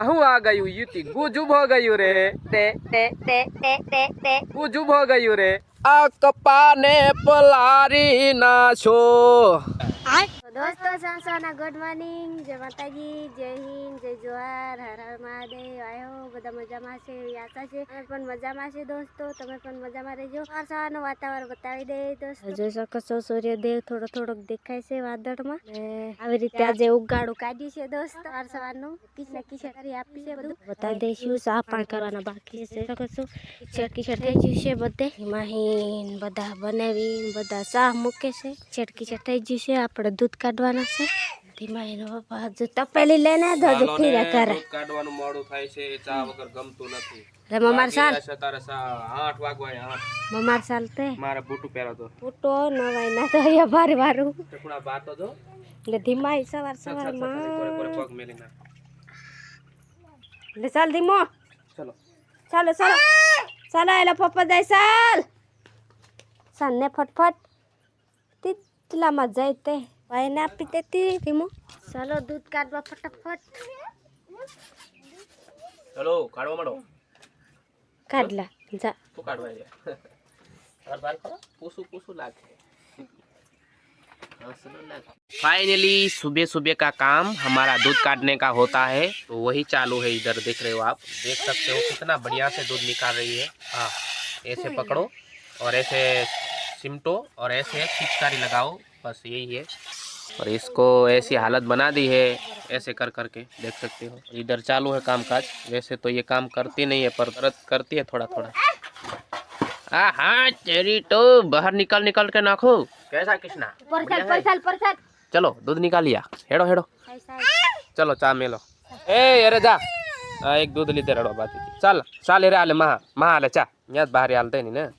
હું આ ગયું યુતિ ગુજુબ હો ગયું રે. તે તે તે તે તે તે. ગુજુબ હો ગયું રે. આ કપાને પલારી નાશો તો દોસ્તો સાંસવાના ગુડ મોર્નિંગ જય માતાજી જય હિન્દ જય જોહાર. હર હર મહાદેવ. આયો બધા મજામાં છે આશા છે. તમે પણ મજામાં છે દોસ્તો? તમે પણ મજામાં રહેજો. સવાર સવારનું વાતાવરણ બતાવી દે દોસ્તો. જોઈ શકો છો સૂર્યદેવ થોડો થોડોક દેખાય છે વાદળમાં. આવી રીતે આજે ઉગાડું કાઢ્યું છે દોસ્ત સવાર સવારનું. કિચડ કિચડ કરી આપી છે બધું. બતાવી દઈશું સા પણ કરવાના બાકી છે શકો છો કિચડ કિચડ થઈ ગયું છે બધે. હિમાહીન બધા બનાવી બધા સાફ મૂકે છે. કિચડ કિચડ થઈ ગયું છે આપણે દૂધ કાઢવાના છે? ધીમા એનો પપ્પા હજુ તપેલી લઈને દૂધ ફીરા કરે. કાઢવાનું મોડું થાય છે ચા વગર ગમતું નથી. રે મમાર સાલ તારે આઠ વાગવા આઠ. મમાર સાલ તે. મારે બૂટું પહેરો તો. ફૂટો નવાય ના તો અહીંયા ભારે વારું. ટકડા બાતો જો. એટલે ધીમા ઈ સવાર સવારમાં. પગ મેલી નાખ. એટલે ચાલ ધીમો. ચલો. ચાલો ચાલો. ચાલો એલા પપ્પા જાય ચાલ. ચાલ ફટફટ. તીતલામાં જાય તે. चलो दूध काटवा फटाफट। चलो काढवा मॅडम काढला जा। तू काढवा या। और बार करो पूसू पूसू लाग फाइनली हाँ, सुबह सुबह का काम हमारा दूध काटने का होता है तो वही चालू है इधर देख रहे हो आप। देख सकते हो कितना बढ़िया से दूध निकाल रही है। हाँ ऐसे पकड़ो और ऐसे सिमटो और ऐसे फिचकारी लगाओ बस यही है। और इसको ऐसी हालत बना दी है ऐसे कर कर के देख सकते हो। इधर चालू है काम काज वैसे तो ये काम करती नहीं है पर दर्द करती है थोड़ा थोड़ा आ हाँ चेरी तो बाहर निकल निकल के नाखो। कैसा कृष्णा? चलो दूध निकाल लिया हेड़ो। हेड़ो चलो चा मिलो। ए अरे जा। आ, एक दूध लीते रहो बात चल चाल रे आले महा महा आले चा। यहाँ बाहर आलते नहीं ना?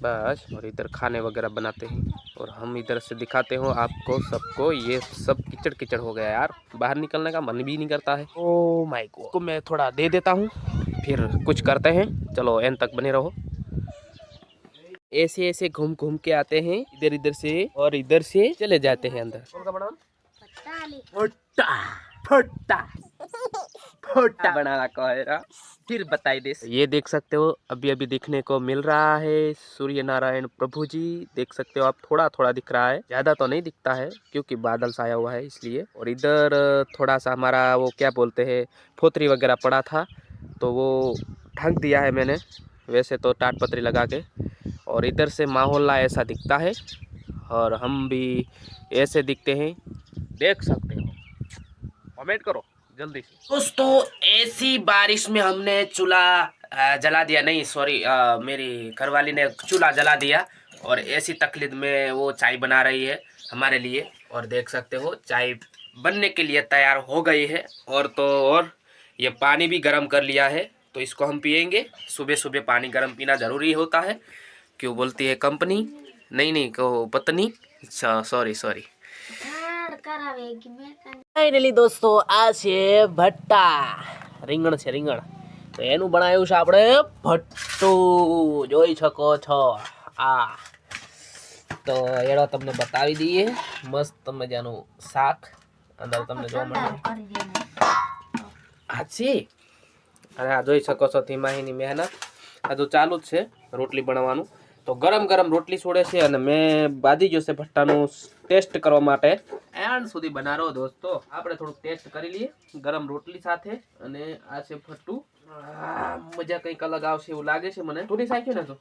बस और इधर खाने वगैरह बनाते हैं। और हम इधर से दिखाते हो आपको सबको ये सब कीचड़ कीचड़ हो गया यार। बाहर निकलने का मन भी नहीं करता है। ओ माय गॉड को मैं थोड़ा दे देता हूँ। फिर कुछ करते हैं। चलो एंड तक बने रहो। ऐसे ऐसे घूम घूम के आते हैं। इधर इधर से और इधर से चले जाते हैं अंदर। फट्टा फट्टा फट्टा बनाना कहेगा फिर बताई दे। ये देख सकते हो अभी अभी देखने को मिल रहा है सूर्य नारायण प्रभु जी। देख सकते हो आप थोड़ा थोड़ा दिख रहा है। ज़्यादा तो नहीं दिखता है क्योंकि बादल छाया हुआ है इसलिए। और इधर थोड़ा सा हमारा वो क्या बोलते हैं फोतरी वगैरह पड़ा था तो वो ढक दिया है मैंने। वैसे तो टाट पत्री लगा के। और इधर से माहौल ऐसा दिखता है और हम भी ऐसे दिखते हैं। देख सकते हो। कमेंट करो। जल्दी। दोस्तों, ऐसी बारिश में हमने चूल्हा जला दिया। नहीं सॉरी मेरी घरवाली ने चूल्हा जला दिया और ऐसी तकलीफ़ में वो चाय बना रही है हमारे लिए। और देख सकते हो, चाय बनने के लिए तैयार हो गई है। और तो और, ये पानी भी गर्म कर लिया है। तो इसको हम पियेंगे। सुबह सुबह पानी गर्म पीना ज़रूरी होता है। क्यों बोलती है कंपनी? नहीं नहीं, को पत्नी? सॉरी सॉरी ફાઇનલી દોસ્તો આ છે ભટ્ટા. રીંગણ છે રીંગણ. તો એનું બનાવ્યું છે આપણે ભટ્ટું. જોઈ શકો છો. આ. તો એનો તમને બતાવી દઈએ. મસ્ત મજાનું શાક. અંદર તમને જોવા મળે. આ છે? અને આ જોઈ શકો છો ધીમાહીની મહેનત. આ તો ચાલુ જ છે રોટલી બનાવવાનું. તો ગરમ ગરમ રોટલી છોડે છે અને મેં બાંધી ગયો છે ભટ્ટાનું ટેસ્ટ કરવા માટે. એન્ડ સુધી બનારો દોસ્તો. આપણે થોડુંક ટેસ્ટ કરી લઈએ. ગરમ રોટલી સાથે અને આ છે ભટ્ટું મજા કંઈક અલગ આવશે એવું લાગે છે મને. તું નહીં ને તો.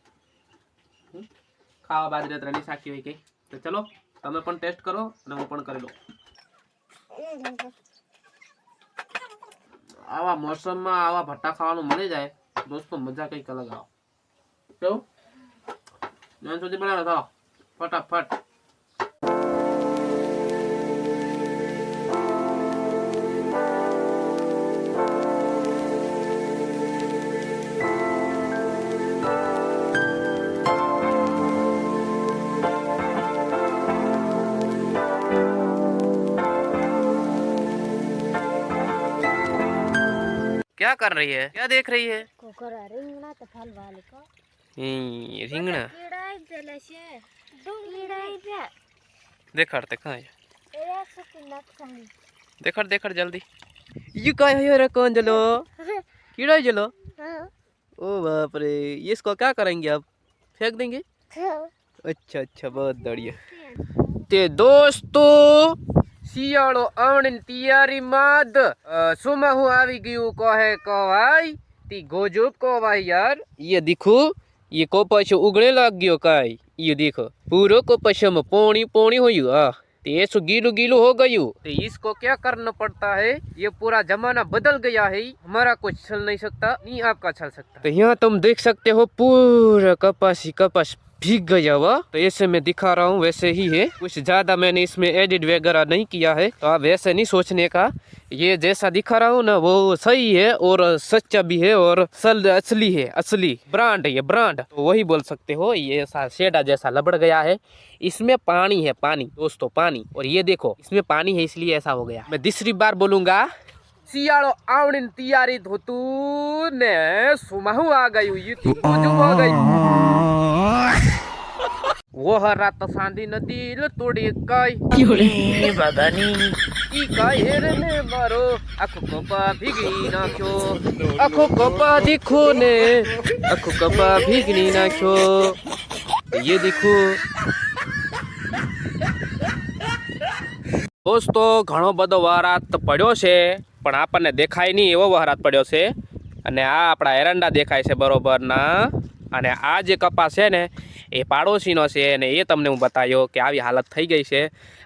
ખાવા બાદ રાત્રે નહીં હોય કંઈ. તો ચલો, તમે પણ ટેસ્ટ કરો અને હું પણ કરી લઉં. આવા મોસમમાં આવા ભટ્ટા ખાવાનું મળી જાય, દોસ્તો મજા કંઈક અલગ આવે. કેવું? જ્યાં સુધી બનાવો તો ફટાફટ. क्या कर रही है? क्या देख रही है? हम्म, रिंगना। देख देख देख को जल्दी। ये का है रे कौन जलो? कीड़ा जलो? ओ बाप रे ये इसको क्या करेंगे आप फेंक देंगे? अच्छा अच्छा बहुत बढ़िया। ते दोस्तों શિયાળો આવણી તૈયારી माद સુમાં હું આવી ગયું કહે કવાય તી ગોજુબ કવાય યાર. યે દીખું ये कोपा छो उगने लग गयो काई ये देखो पूरो कोपा में पोणी पोणी होयो आ ये सो गीलू गीलू हो गयो ते इसको क्या करना पड़ता है ये पूरा जमाना बदल गया है हमारा कुछ चल नहीं सकता नहीं आपका चल सकता तो यहाँ तुम देख सकते हो पूरा कपास ही कपास भीग गया हुआ। तो ऐसे मैं दिखा रहा हूँ, वैसे ही है। कुछ ज़्यादा मैंने इसमें एडिट वगैरह नहीं किया है। तो आप वैसे नहीं सोचने का। ये जैसा दिखा रहा हूँ ना, वो सही है और सच्चा भी है और सल, असली है, असली। ब्रांड है ब्रांड। तो वही बोल सकते हो, ये ऐसा शेडा जैसा लबड़ गया है। इसमें पानी है, पानी। दोस्तों, पानी। और ये देखो, इसमें पानी है, इसलिए ऐसा हो गया। मैं तीसरी बार बोलूँगा सियाड़ो आवड़िन तैयारी धोतू ने सुमाहू आ गई हुई जो तो हो गई। ગયું वो हरा तो सांदी नदी ल तोड़ी कई बागानी ઈ કાય ને મારો આખો કપા ભીગી નાખ્યો આખો કપા દીખો ને આખો કપા ભીગી નાખ્યો ये देखो દોસ્તો ઘણો બધો વરાત પડ્યો છે પણ આપણને દેખાય નહીં એવો વરાત પડ્યો છે અને આ આપણા એરંડા દેખાય છે બરોબરના અને આ જે કપાસ છે ને, એ પાડોશીનો છે અને એ તમને હું બતાવ્યો કે આવી હાલત થઈ ગઈ છે.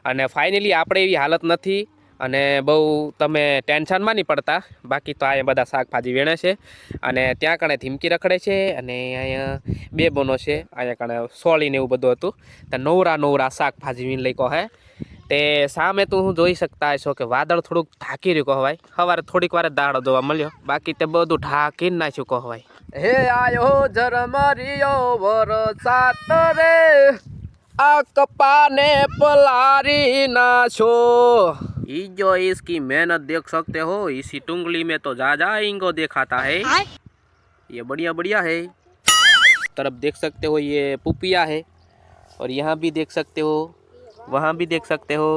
અને ફાઇનલી આપણે એવી હાલત નથી અને બહુ તમે ટેન્શનમાં નહીં પડતા. બાકી તો અહીંયા બધા શાકભાજી વેણે છે અને ત્યાં કણે ધીમકી રખડે છે અને અહીંયા બે બોનો છે. અહીંયા કણે સોળીને એવું બધું હતું. તો નવરા નવરા શાકભાજી વીણ લઈ હે. તે સામે તો હું જોઈ શકતા હશો કે વાદળ થોડુંક ઢાંકી રહ્યું કહેવાય સવારે થોડીક વાર દાડો જોવા મળ્યો. બાકી તે બધું ઢાંકીને નાખ્યું કહેવાય હે આયો ઝરમરિયો વરસાત રે આ કપાને પલારી નાશો ई जो इसकी मेहनत देख सकते हो इसी टुंगली में तो जा जा इनको दिखाता है ये बढ़िया बढ़िया है तरफ देख सकते हो ये पुपिया है और यहाँ भी देख सकते हो वहाँ भी देख सकते हो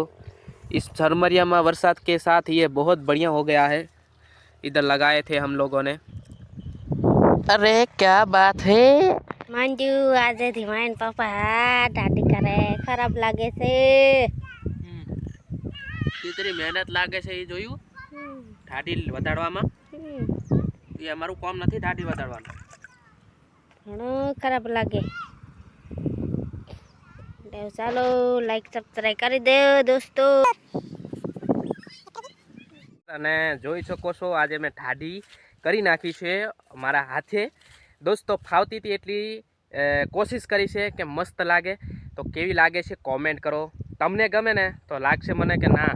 इस झरमरिया में बरसात के साथ ये बहुत बढ़िया हो गया है इधर लगाए थे हम लोगों ने अरे क्या बात है માંજુ આજે ધીમાઈન પપ્પા દાઢી કરે ખરાબ લાગે છે કેટલી મહેનત લાગે છે એ જોયું ઠાડી વધારવામાં એ અમારું કામ નથી ઠાડી વધારવાનું ઘણું ખરાબ લાગે તો ચાલો લાઈક સબસ્ક્રાઈબ કરી દો દોસ્તો અને જોઈ શકો છો આજે મેં ઠાડી કરી નાખી છે મારા હાથે. દોસ્તો, ફાવતી હતી એટલી કોશિશ કરી છે કે મસ્ત લાગે. તો કેવી લાગે છે કોમેન્ટ કરો. તમને ગમે ને તો લાગશે મને કે ના,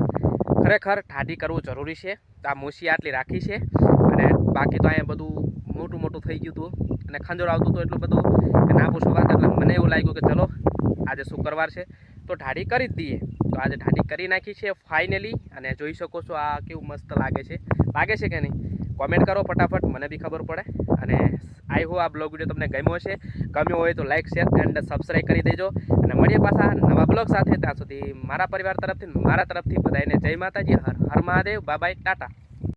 ખરેખર ઠાડી કરવું જરૂરી છે. તો આ મૂસી આટલી રાખી છે અને બાકી તો અહીંયા બધું મોટું મોટું થઈ ગયું હતું. અને ખંજોળ આવતું હતું એટલું બધું ના પૂછો વાત એટલે મને એવું લાગ્યું કે ચલો, આજે શુક્રવાર છે. તો ઢાડી કરી જ દઈએ. તો આજે ઢાડી કરી નાખી છે ફાઇનલી અને જોઈ શકો છો આ કેવું મસ્ત લાગે છે. લાગે છે કે નહીં? કોમેન્ટ કરો ફટાફટ, મને બી ખબર પડે. અને આઈ હો આ બ્લોગ વીડિયો તમને ગમ્યો છે ગમ્યો હોય તો લાઇક શેર એન્ડ સબસ્ક્રાઈબ કરી દેજો. અને મળીએ પાછા નવા બ્લોગ સાથે. ત્યાં સુધી મારા પરિવાર તરફથી, મારા તરફથી બધાને જય માતાજી. હર હર મહાદેવ. બાય ટાટા